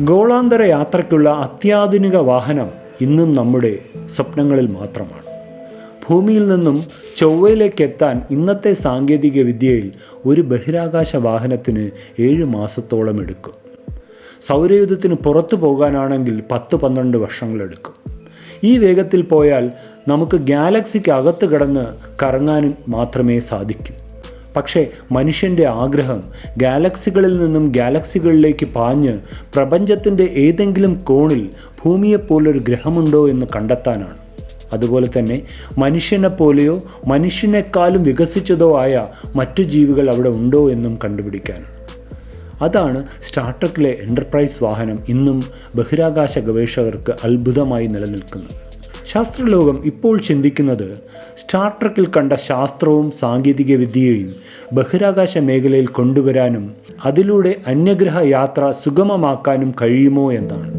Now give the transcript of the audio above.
ഗോളാന്തര യാത്രയ്ക്കുള്ള അത്യാധുനിക വാഹനം ഇന്നും നമ്മുടെ സ്വപ്നങ്ങളിൽ മാത്രമാണ്. ഭൂമിയിൽ നിന്നും ചൊവ്വയിലേക്ക് എത്താൻ ഇന്നത്തെ സാങ്കേതിക വിദ്യയിൽ ഒരു ബഹിരാകാശ വാഹനത്തിന് ഏഴ് മാസത്തോളം എടുക്കും. സൗരയുധത്തിന് പുറത്തു പോകാനാണെങ്കിൽ പത്ത് പന്ത്രണ്ട് വർഷങ്ങളെടുക്കും. ഈ വേഗത്തിൽ പോയാൽ നമുക്ക് ഗാലക്സിക്ക് അകത്ത് കിടന്ന് കറങ്ങാനും മാത്രമേ സാധിക്കൂ. പക്ഷേ മനുഷ്യന്റെ ആഗ്രഹം ഗാലക്സികളിൽ നിന്നും ഗാലക്സികളിലേക്ക് പാഞ്ഞ് പ്രപഞ്ചത്തിന്റെ ഏതെങ്കിലും കോണിൽ ഭൂമിയെപ്പോലൊരു ഗ്രഹമുണ്ടോ എന്ന് കണ്ടെത്താനാണ്. അതുപോലെ തന്നെ മനുഷ്യനെപ്പോലെയോ മനുഷ്യനെക്കാളും വികസിച്ചതോ ആയ മറ്റു ജീവികൾ അവിടെ ഉണ്ടോ എന്നും കണ്ടുപിടിക്കാൻ. അതാണ് സ്റ്റാർട്ടക്കിലെ എന്റർപ്രൈസ് വാഹനം ഇന്നും ബഹിരാകാശ ഗവേഷകർക്ക് അത്ഭുതമായി നിലനിൽക്കുന്നത്. ശാസ്ത്രലോകം ഇപ്പോൾ ചിന്തിക്കുന്നത് സ്റ്റാർട്രക്കിൽ കണ്ട ശാസ്ത്രവും സാങ്കേതിക വിദ്യയും ബഹിരാകാശ മേഖലയിൽ കൊണ്ടുവരാനും അതിലൂടെ അന്യഗ്രഹ യാത്ര സുഗമമാക്കാനും കഴിയുമോ എന്നാണ്.